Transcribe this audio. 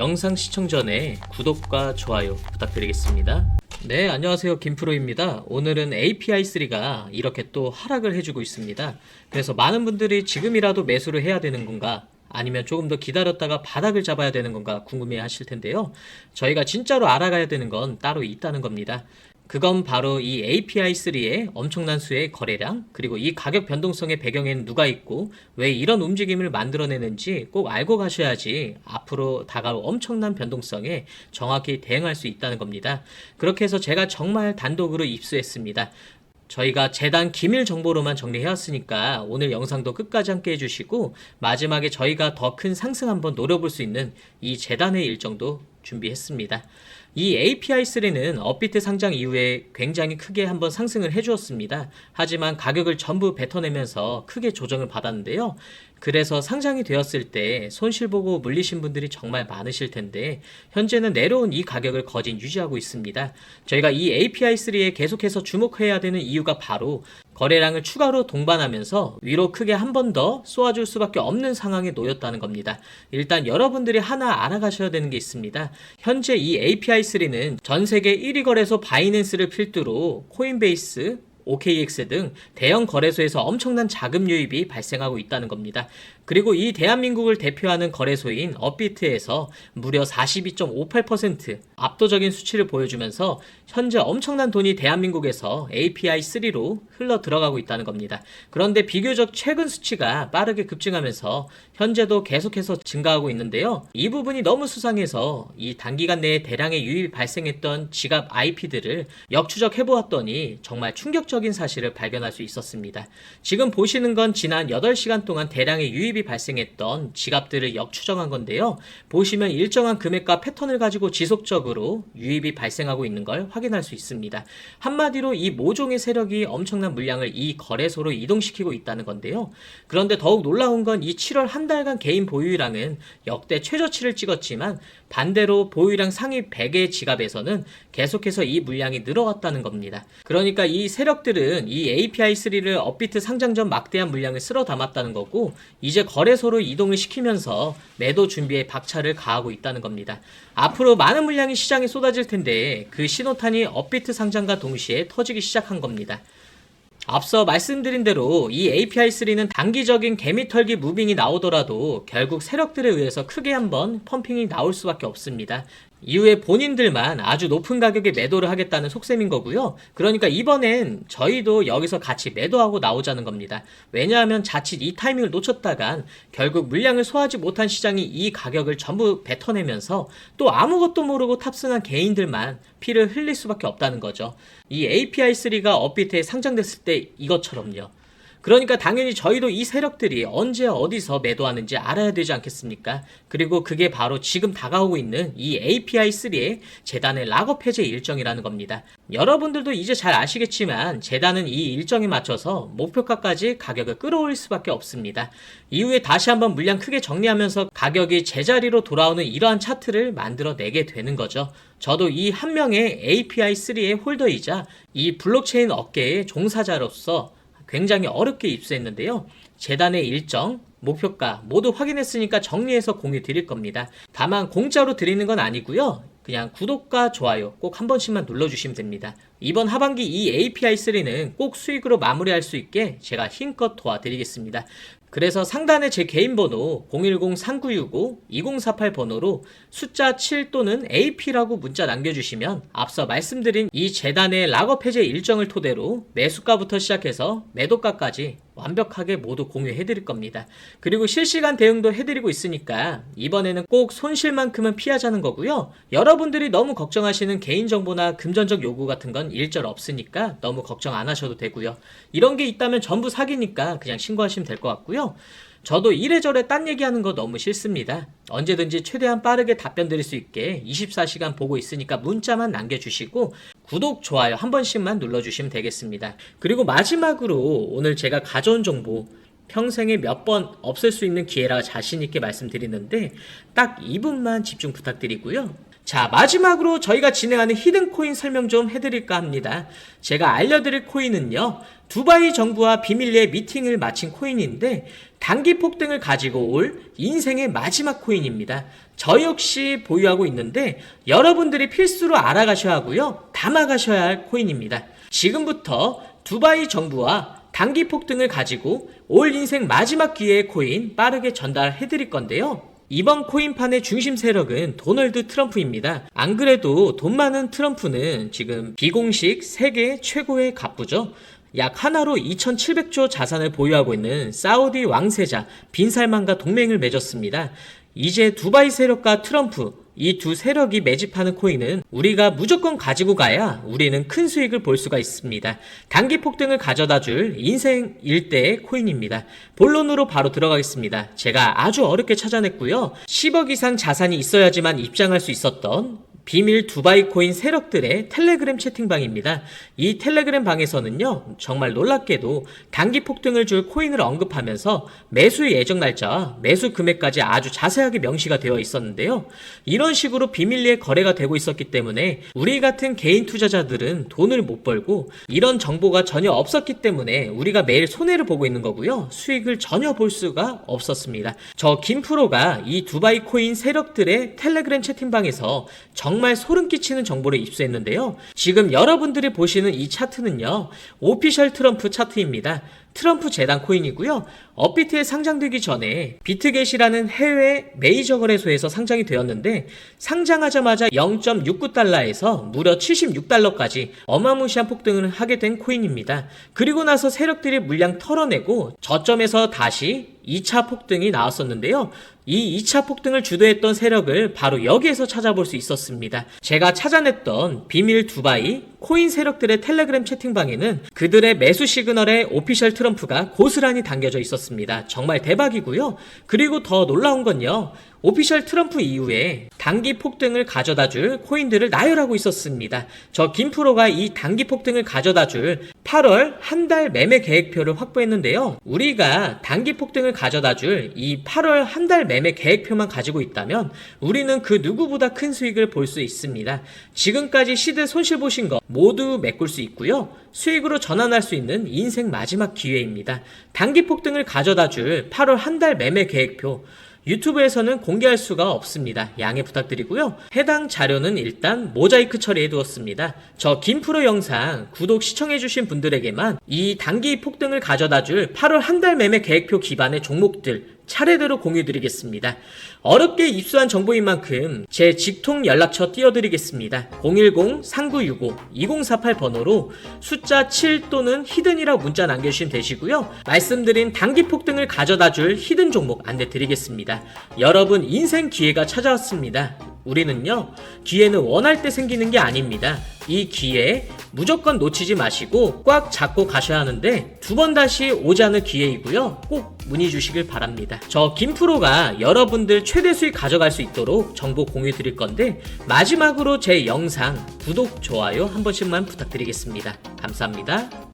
영상 시청 전에 구독과 좋아요 부탁드리겠습니다. 네, 안녕하세요. 김프로입니다. 오늘은 API3가 이렇게 또 하락을 해주고 있습니다. 그래서 많은 분들이 지금이라도 매수를 해야 되는 건가? 아니면 조금 더 기다렸다가 바닥을 잡아야 되는 건가 궁금해 하실 텐데요. 저희가 진짜로 알아가야 되는 건 따로 있다는 겁니다. 그건 바로 이 API3의 엄청난 수의 거래량, 그리고 이 가격 변동성의 배경에는 누가 있고, 왜 이런 움직임을 만들어내는지 꼭 알고 가셔야지 앞으로 다가올 엄청난 변동성에 정확히 대응할 수 있다는 겁니다. 그렇게 해서 제가 정말 단독으로 입수했습니다. 저희가 재단 기밀 정보로만 정리해왔으니까 오늘 영상도 끝까지 함께 해주시고 마지막에 저희가 더 큰 상승 한번 노려볼 수 있는 이 재단의 일정도 준비했습니다. 이 API3는 업비트 상장 이후에 굉장히 크게 한번 상승을 해주었습니다. 하지만 가격을 전부 뱉어내면서 크게 조정을 받았는데요. 그래서 상장이 되었을 때 손실 보고 물리신 분들이 정말 많으실 텐데 현재는 내려온 이 가격을 거진 유지하고 있습니다. 저희가 이 API3에 계속해서 주목해야 되는 이유가 바로 거래량을 추가로 동반하면서 위로 크게 한 번 더 쏘아줄 수밖에 없는 상황에 놓였다는 겁니다. 일단 여러분들이 하나 알아가셔야 되는 게 있습니다. 현재 이 API3는 전 세계 1위 거래소 바이낸스를 필두로 코인베이스, OKX 등 대형 거래소에서 엄청난 자금 유입이 발생하고 있다는 겁니다. 그리고 이 대한민국을 대표하는 거래소인 업비트에서 무려 42.58% 압도적인 수치를 보여주면서 현재 엄청난 돈이 대한민국에서 API3로 흘러 들어가고 있다는 겁니다. 그런데 비교적 최근 수치가 빠르게 급증하면서 현재도 계속해서 증가하고 있는데요. 이 부분이 너무 수상해서 이 단기간 내에 대량의 유입이 발생했던 지갑 IP들을 역추적해 보았더니 정말 충격적인 사실을 발견할 수 있었습니다. 지금 보시는 건 지난 8시간 동안 대량의 유입이 발생했던 지갑들을 역추정한 건데요. 보시면 일정한 금액과 패턴을 가지고 지속적으로 유입이 발생하고 있는 걸 확인할 수 있습니다. 한마디로 이 모종의 세력이 엄청난 물량을 이 거래소로 이동시키고 있다는 건데요. 그런데 더욱 놀라운 건 이 7월 한 달간 개인 보유량은 역대 최저치를 찍었지만 반대로 보유량 상위 100의 지갑에서는 계속해서 이 물량이 늘어왔다는 겁니다. 그러니까 이 세력들은 이 API3를 업비트 상장 전 막대한 물량을 쓸어 담았다는 거고 이제 거래소로 이동을 시키면서 매도 준비에 박차를 가하고 있다는 겁니다. 앞으로 많은 물량이 시장에 쏟아질 텐데 그 신호탄이 업비트 상장과 동시에 터지기 시작한 겁니다. 앞서 말씀드린 대로 이 API3는 단기적인 개미털기 무빙이 나오더라도 결국 세력들에 의해서 크게 한번 펌핑이 나올 수밖에 없습니다. 이후에 본인들만 아주 높은 가격에 매도를 하겠다는 속셈인 거고요. 그러니까 이번엔 저희도 여기서 같이 매도하고 나오자는 겁니다. 왜냐하면 자칫 이 타이밍을 놓쳤다간 결국 물량을 소화하지 못한 시장이 이 가격을 전부 뱉어내면서 또 아무것도 모르고 탑승한 개인들만 피를 흘릴 수밖에 없다는 거죠. 이 API3가 업비트에 상장됐을 때 이것처럼요. 그러니까 당연히 저희도 이 세력들이 언제 어디서 매도하는지 알아야 되지 않겠습니까? 그리고 그게 바로 지금 다가오고 있는 이 API3의 재단의 락업 해제 일정이라는 겁니다. 여러분들도 이제 잘 아시겠지만 재단은 이 일정에 맞춰서 목표가까지 가격을 끌어올릴 수밖에 없습니다. 이후에 다시 한번 물량 크게 정리하면서 가격이 제자리로 돌아오는 이러한 차트를 만들어내게 되는 거죠. 저도 이 한 명의 API3의 홀더이자 이 블록체인 업계의 종사자로서 굉장히 어렵게 입수했는데요. 재단의 일정, 목표가 모두 확인했으니까 정리해서 공유 드릴 겁니다. 다만 공짜로 드리는 건 아니고요. 그냥 구독과 좋아요 꼭 한 번씩만 눌러주시면 됩니다. 이번 하반기 이 API3는 꼭 수익으로 마무리할 수 있게 제가 힘껏 도와드리겠습니다. 그래서 상단에 제 개인 번호 010-3965-2048 번호로 숫자 7 또는 AP라고 문자 남겨주시면 앞서 말씀드린 이 재단의 락업 해제 일정을 토대로 매수가부터 시작해서 매도가까지 완벽하게 모두 공유해 드릴 겁니다. 그리고 실시간 대응도 해 드리고 있으니까 이번에는 꼭 손실만큼은 피하자는 거고요. 여러분들이 너무 걱정하시는 개인정보나 금전적 요구 같은 건 일절 없으니까 너무 걱정 안 하셔도 되고요. 이런 게 있다면 전부 사기니까 그냥 신고하시면 될 것 같고요. 저도 이래저래 딴 얘기하는 거 너무 싫습니다. 언제든지 최대한 빠르게 답변 드릴 수 있게 24시간 보고 있으니까 문자만 남겨주시고 구독, 좋아요 한 번씩만 눌러주시면 되겠습니다. 그리고 마지막으로 오늘 제가 가져온 정보 평생에 몇 번 없을 수 있는 기회라 자신있게 말씀드리는데 딱 2분만 집중 부탁드리고요. 자, 마지막으로 저희가 진행하는 히든 코인 설명 좀 해드릴까 합니다. 제가 알려드릴 코인은요, 두바이 정부와 비밀리에 미팅을 마친 코인인데, 단기 폭등을 가지고 올 인생의 마지막 코인입니다. 저 역시 보유하고 있는데, 여러분들이 필수로 알아가셔야 하고요, 담아가셔야 할 코인입니다. 지금부터 두바이 정부와 단기 폭등을 가지고 올 인생 마지막 기회의 코인 빠르게 전달해 드릴 건데요. 이번 코인판의 중심 세력은 도널드 트럼프입니다. 안 그래도 돈 많은 트럼프는 지금 비공식 세계 최고의 갑부죠. 약 하나로 2,700조 자산을 보유하고 있는 사우디 왕세자 빈살만과 동맹을 맺었습니다. 이제 두바이 세력과 트럼프 이 두 세력이 매집하는 코인은 우리가 무조건 가지고 가야 우리는 큰 수익을 볼 수가 있습니다. 단기 폭등을 가져다 줄 인생 일대의 코인입니다. 본론으로 바로 들어가겠습니다. 제가 아주 어렵게 찾아냈고요. 10억 이상 자산이 있어야지만 입장할 수 있었던 비밀 두바이 코인 세력들의 텔레그램 채팅방입니다. 이 텔레그램 방에서는요, 정말 놀랍게도 단기 폭등을 줄 코인을 언급하면서 매수 예정 날짜와 매수 금액까지 아주 자세하게 명시가 되어 있었는데요. 이런 식으로 비밀리에 거래가 되고 있었기 때문에 우리 같은 개인 투자자들은 돈을 못 벌고 이런 정보가 전혀 없었기 때문에 우리가 매일 손해를 보고 있는 거고요. 수익을 전혀 볼 수가 없었습니다. 저 김프로가 이 두바이 코인 세력들의 텔레그램 채팅방에서 정말 소름 끼치는 정보를 입수했는데요. 지금 여러분들이 보시는 이 차트는요. 오피셜 트럼프 차트입니다. 트럼프 재단 코인이고요. 업비트에 상장되기 전에 비트겟이라는 해외 메이저 거래소에서 상장이 되었는데 상장하자마자 0.69달러에서 무려 76달러까지 어마무시한 폭등을 하게 된 코인입니다. 그리고 나서 세력들이 물량 털어내고 저점에서 다시 2차 폭등이 나왔었는데요. 이 2차 폭등을 주도했던 세력을 바로 여기에서 찾아볼 수 있었습니다. 제가 찾아냈던 비밀 두바이 코인 세력들의 텔레그램 채팅방에는 그들의 매수 시그널에 오피셜 트럼프가 고스란히 담겨져 있었습니다. 정말 대박이고요. 그리고 더 놀라운 건요. 오피셜 트럼프 이후에 단기 폭등을 가져다 줄 코인들을 나열하고 있었습니다. 저 김프로가 이 단기 폭등을 가져다 줄 8월 한 달 매매 계획표를 확보했는데요. 우리가 단기 폭등을 가져다 줄 이 8월 한 달 매매 계획표만 가지고 있다면 우리는 그 누구보다 큰 수익을 볼 수 있습니다. 지금까지 시드 손실 보신 거 모두 메꿀 수 있고요. 수익으로 전환할 수 있는 인생 마지막 기회입니다. 단기 폭등을 가져다 줄 8월 한 달 매매 계획표 유튜브에서는 공개할 수가 없습니다. 양해 부탁드리고요. 해당 자료는 일단 모자이크 처리해 두었습니다. 저 김프로 영상 구독 시청해 주신 분들에게만 이 단기 폭등을 가져다 줄 8월 한 달 매매 계획표 기반의 종목들 차례대로 공유드리겠습니다. 어렵게 입수한 정보인 만큼 제 직통 연락처 띄워드리겠습니다. 010-3965-2048 번호로 숫자 7 또는 히든이라고 문자 남겨주시면 되시고요. 말씀드린 단기 폭 등을 가져다 줄 히든 종목 안내 드리겠습니다. 여러분 인생 기회가 찾아왔습니다. 우리는요, 기회는 원할 때 생기는 게 아닙니다. 이 기회 무조건 놓치지 마시고 꽉 잡고 가셔야 하는데 두 번 다시 오지 않을 기회이고요. 꼭 문의 주시길 바랍니다. 저 김프로가 여러분들 최대 수익 가져갈 수 있도록 정보 공유 드릴 건데 마지막으로 제 영상 구독, 좋아요 한 번씩만 부탁드리겠습니다. 감사합니다.